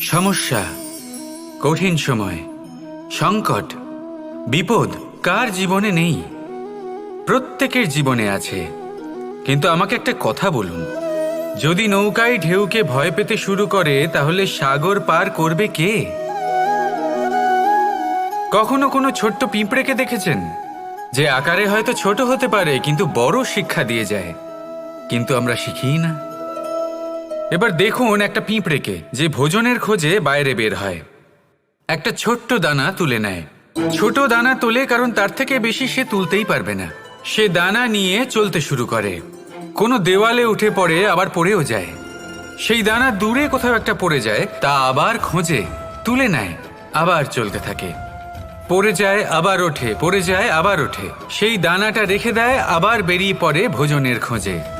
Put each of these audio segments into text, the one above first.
সমস্যা, কঠিন সময়, সংকট, বিপদ কার জীবনে নেই? প্রত্যেকের জীবনে আছে। কিন্তু আমাকে একটা কথা বলুন। যদি নৌকায় ঢেউকে ভয় পেতে শুরু করে, তাহলে সাগর পার করবে কে? কখনো কোনো ছোট্ট পিঁপড়েকে দেখেছেন? যে আকারে হয়তো ছোট হতে পারে, কিন্তু বড় শিক্ষা দিয়ে যায়। কিন্তু আমরা শিখিই না। এবার দেখুন একটা পিঁপড়েকে, যে ভোজনের খোঁজে বাইরে বের হয়। একটা ছোট্ট দানা তুলে নেয়। ছোট দানা তোলে কারণ তার থেকে বেশি সে তুলতেই পারবে না। সে দানা নিয়ে চলতে শুরু করে। কোনো দেওয়ালে উঠে পড়ে, আবার পড়েও যায়। সেই দানা দূরে কোথাও একটা পড়ে যায়, তা আবার খোঁজে, তুলে নেয়, আবার চলতে থাকে। পড়ে যায়, আবার ওঠে, পড়ে যায়, আবার ওঠে। সেই দানাটা রেখে দেয়, আবার বেরিয়ে পড়ে ভোজনের খোঁজে।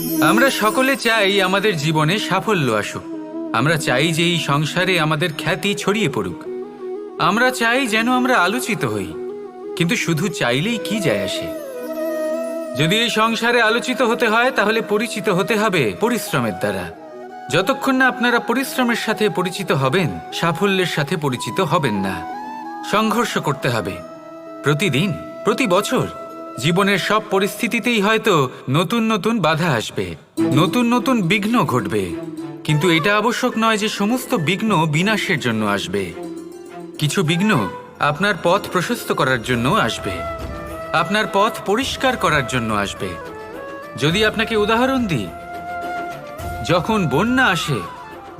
আমরা সকলে চাই আমাদের জীবনে সাফল্য আসুক। আমরা চাই যে এই সংসারে আমাদের খ্যাতি ছড়িয়ে পড়ুক। আমরা চাই যেন আমরা আলোচিত হই, কিন্তু শুধু চাইলেই কি যায় আসে? যদি এই সংসারে আলোচিত হতে হয়, তাহলে পরিচিত হতে হবে পরিশ্রমের দ্বারা। যতক্ষণ না আপনারা পরিশ্রমের সাথে পরিচিত হবেন, সাফল্যের সাথে পরিচিত হবেন না। সংঘর্ষ করতে হবে প্রতিদিন, প্রতি বছর। জীবনের সব পরিস্থিতিতেই হয়তো নতুন নতুন বাধা আসবে, নতুন নতুন বিঘ্ন ঘটবে। কিন্তু এটা আবশ্যক নয় যে সমস্ত বিঘ্ন বিনাশের জন্য আসবে। কিছু বিঘ্ন আপনার পথ প্রশস্ত করার জন্য আসবে, আপনার পথ পরিষ্কার করার জন্য আসবে। যদি আপনাকে উদাহরণ দিই, যখন বন্যা আসে,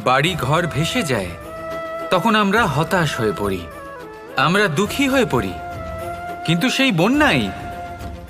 বাড়ি ঘর ভেসে যায়, তখন আমরা হতাশ হয়ে পড়ি, আমরা দুঃখী হয়ে পড়ি। কিন্তু সেই বন্যাই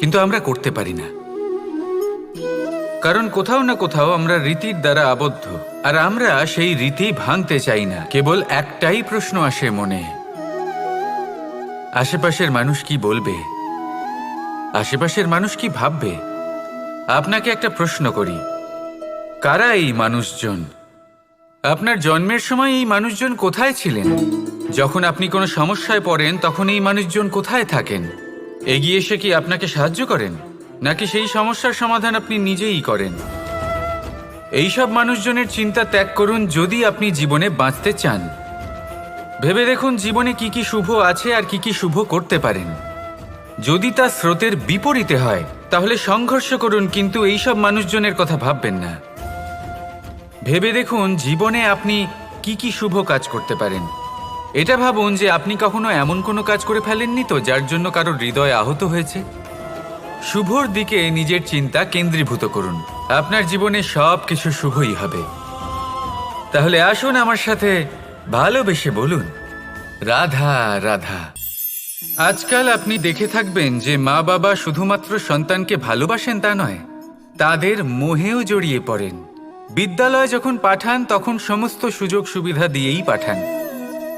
কিন্তু আমরা করতে পারি না। কারণ কোথাও না কোথাও আমরা রীতির দ্বারা আবদ্ধ, আর আমরা সেই রীতি ভাঙতে চাই না। কেবল একটাই প্রশ্ন আসে মনে। আশেপাশের মানুষ কি বলবে? আশেপাশের মানুষ কি ভাববে? আপনাকে একটা প্রশ্ন করি। কারা এই মানুষজন? আপনার জন্মের সময় এই মানুষজন কোথায় ছিলেন? যখন আপনি কোনো সমস্যায় পড়েন, তখন এই মানুষজন কোথায় থাকেন? এগিয়ে এসে কি আপনাকে সাহায্য করেন? নাকি সেই সমস্যার সমাধান আপনি নিজেই করেন? এইসব মানুষজনের চিন্তা ত্যাগ করুন যদি আপনি জীবনে বাঁচতে চান। ভেবে দেখুন জীবনে কি কি শুভ আছে আর কি কি শুভ করতে পারেন। যদি তা স্রোতের বিপরীতে হয়, তাহলে সংঘর্ষ করুন, কিন্তু এইসব মানুষজনের কথা ভাববেন না। ভেবে দেখুন জীবনে আপনি কি কি শুভ কাজ করতে পারেন। এটা ভাবুন যে আপনি কখনো এমন কোনো কাজ করে ফেলেননি তো যার জন্য কারও হৃদয় আহত হয়েছে? শুভর দিকে নিজের চিন্তা কেন্দ্রীভূত করুন। আপনার জীবনে সব কিছু শুভই হবে। তাহলে আসুন আমার সাথে ভালোবেসে বলুন, রাধা রাধা। আজকাল আপনি দেখে থাকবেন যে মা বাবা শুধুমাত্র সন্তানকে ভালোবাসেন তা নয়, তাদের মোহেও জড়িয়ে পড়েন। বিদ্যালয়ে যখন পাঠান, তখন সমস্ত সুযোগ সুবিধা দিয়েই পাঠান।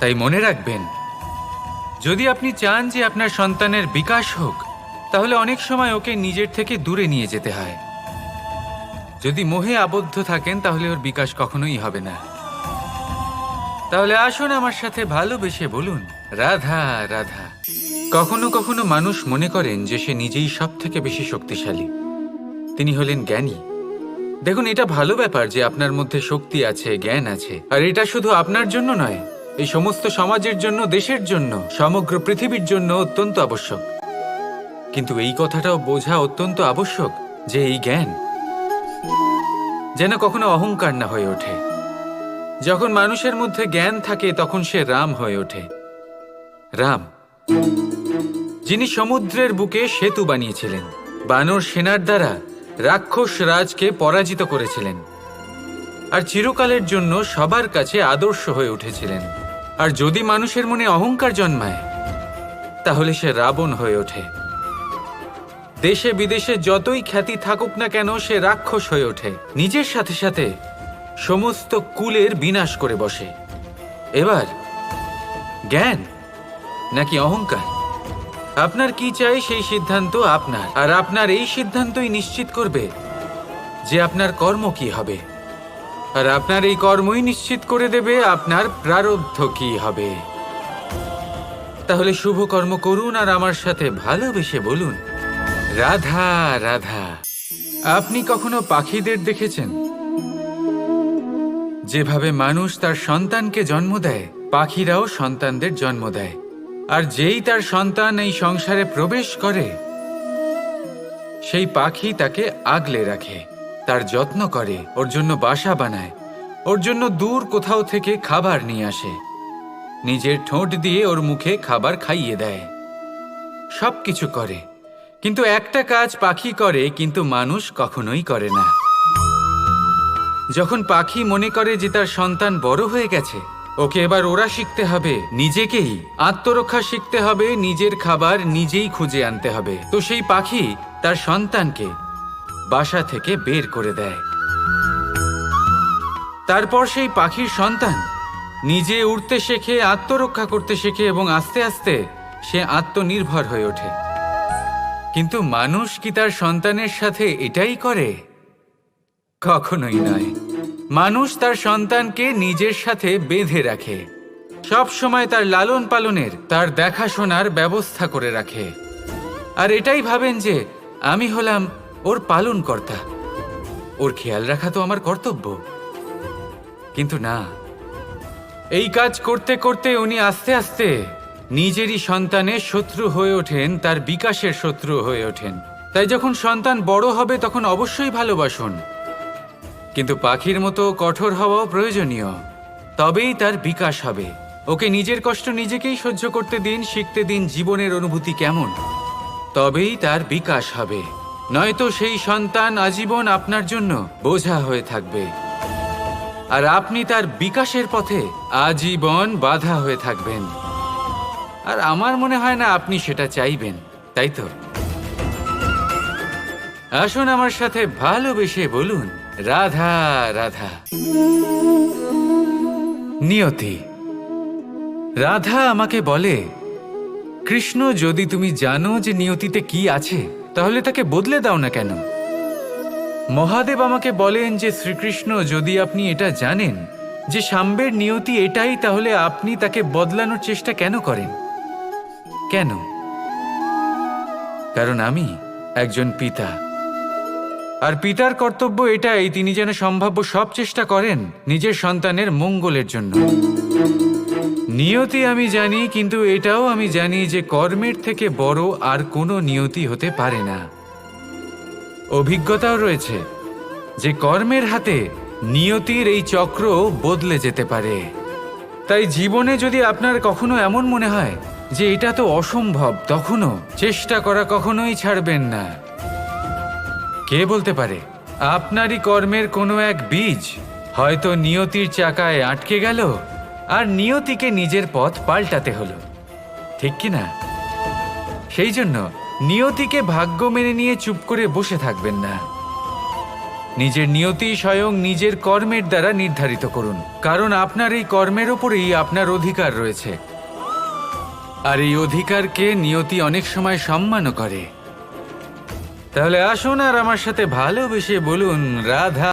তাই মনে রাখবেন, যদি আপনি চান যে আপনার সন্তানের বিকাশ হোক, তাহলে অনেক সময় ওকে নিজের থেকে দূরে নিয়ে যেতে হয়। যদি মোহে আবদ্ধ থাকেন, তাহলে ওর বিকাশ কখনোই হবে না। তাহলে আসুন আমার সাথে ভালোবেসে বলুন, রাধা রাধা। কখনো কখনো মানুষ মনে করেন যে সে নিজেই সব থেকে বেশি শক্তিশালী। তিনি হলেন জ্ঞানী। দেখুন, এটা ভালো ব্যাপার যে আপনার মধ্যে শক্তি আছে, জ্ঞান আছে, আর এটা শুধু আপনার জন্য নয় এই সমস্ত সমাজের জন্য, দেশের জন্য, সমগ্র পৃথিবীর জন্য অত্যন্ত আবশ্যক। কিন্তু এই কথাটাও বোঝা অত্যন্ত আবশ্যক যে এই জ্ঞান যেন কখনো অহংকার না হয়ে ওঠে। যখন মানুষের মধ্যে জ্ঞান থাকে, তখন সে রাম হয়ে ওঠে। রাম, যিনি সমুদ্রের বুকে সেতু বানিয়েছিলেন, বানর সেনার দ্বারা রাক্ষস রাজকে পরাজিত করেছিলেন, আর চিরকালের জন্য সবার কাছে আদর্শ হয়ে উঠেছিলেন। আর যদি মানুষের মনে অহংকার জন্মায়, তাহলে সে রাবণ হয়ে ওঠে। দেশে বিদেশে যতই খ্যাতি থাকুক না কেন, সে রাক্ষস হয়ে ওঠে। নিজের সাথে সাথে সমস্ত কুলের বিনাশ করে বসে। এবার, জ্ঞান নাকি অহংকার? আপনার কি চাই সেই সিদ্ধান্ত? আপনার। আর আপনার এই সিদ্ধান্তই নিশ্চিত করবে যে আপনার কর্ম কি হবে। আর আপনার এই কর্মই নিশ্চিত করে দেবে আপনার প্রারব্ধ কি হবে। তাহলে শুভ কর্ম করুন আর আমার সাথে ভালোবেসে বলুন, রাধা রাধা, আপনি কখনো পাখিদের দেখেছেন? যেভাবে মানুষ তার সন্তানকে জন্ম দেয়, পাখিরাও সন্তানদের জন্ম দেয়, আর যেই তার সন্তান এই সংসারে প্রবেশ করে, সেই পাখি তাকে আগলে রাখে। তার যত্ন করে, ওর জন্য বাসা বানায়, ওর জন্য দূর কোথাও থেকে খাবার নিয়ে আসে। নিজের ঠোঁট দিয়ে ওর মুখে খাবার খাইয়ে দেয়। সব কিছু করে, কিন্তু একটা কাজ পাখি করে, কিন্তু মানুষ কখনোই করে না। যখন পাখি মনে করে যে তার সন্তান বড় হয়ে গেছে, ওকে এবার ওরা শিখতে হবে নিজেকেই। আত্মরক্ষা শিখতে হবে, নিজের খাবার নিজেই খুঁজে আনতে হবে। তো সেই পাখি তার সন্তানকে বাসা থেকে বের করে দেয়। তারপর সেই পাখির সন্তান নিজে উড়তে শেখে, আত্মরক্ষা করতে শেখে এবং আস্তে আস্তে সে আত্মনির্ভর হয়ে ওঠে। কিন্তু মানুষ কি তার সন্তানের সাথে এটাই করে? কখনোই নয়। মানুষ তার সন্তানকে নিজের সাথে বেঁধে রাখে। সব সময় তার লালন পালনের, তার দেখাশোনার ব্যবস্থা করে রাখে। আর এটাই ভাবেন যে, আমি হলাম ওর পালন কর্তা ওর খেয়াল রাখা তো আমার কর্তব্য। কিন্তু না, এই কাজ করতে করতে উনি আস্তে আস্তে নিজেরই সন্তানের শত্রু হয়ে ওঠেন, তার বিকাশের শত্রু হয়ে ওঠেন। তাই যখন সন্তান বড় হবে, তখন অবশ্যই ভালোবাসুন। কিন্তু পাখির মতো কঠোর হওয়াও প্রয়োজনীয়। তবেই তার বিকাশ হবে। ওকে নিজের কষ্ট নিজেকেই সহ্য করতে দিন, শিখতে দিন জীবনের অনুভূতি কেমন? তবেই তার বিকাশ হবে। নয়তো সেই সন্তান আজীবন আপনার জন্য বোঝা হয়ে থাকবে। আর আপনি তার বিকাশের পথে আজীবন বাধা হয়ে থাকবেন। আর আমার মনে হয় না আপনি সেটা চাইবেন, তাই তো? আসুন আমার সাথে ভালোবেসে বলুন, রাধা রাধা। নিয়তি। রাধা আমাকে বলে, কৃষ্ণ, যদি তুমি জানো যে নিয়তিতে কি আছে তাহলে তাকে বদলে দাও না কেন? মহাদেব আমাকে বলেন যে শ্রীকৃষ্ণ, যদি আপনি এটা জানেন, যে সাম্বের নিয়তি এটাই, তাহলে আপনি তাকে বদলানোর চেষ্টা কেন করেন? কেন? কারণ আমি একজন পিতা। আর পিতার কর্তব্য এটাই, তিনি যেন সম্ভাব্য সব চেষ্টা করেন নিজের সন্তানের মঙ্গলের জন্য। নিয়তি আমি জানি, কিন্তু এটাও আমি জানি যে কর্মের থেকে বড় আর কোনো নিয়তি হতে পারে না। অভিজ্ঞতাও রয়েছে যে কর্মের হাতে নিয়তির এই চক্র বদলে যেতে পারে। তাই জীবনে যদি আপনার কখনো এমন মনে হয় যে এটা তো অসম্ভব, তখনও চেষ্টা করা কখনোই ছাড়বেন না। কে বলতে পারে, আপনারই কর্মের কোনো এক বীজ হয়তো নিয়তির চাকায় আটকে গেল? আর নিয়তিকে নিজের পথ পাল্টাতে হলো। ঠিক কি না সেই জন্য নিয়তিকে ভাগ্য মেনে নিয়ে চুপ করে বসে থাকবেন না। নিজের নিয়তি স্বয়ং নিজের কর্মের দ্বারা নির্ধারিত করুন। কারণ আপনার এই কর্মের ওপরেই আপনার অধিকার রয়েছে। আর এই অধিকারকে নিয়তি অনেক সময় সম্মানও করে। তাহলে আসুন আর আমার সাথে ভালোবেসে বলুন, রাধা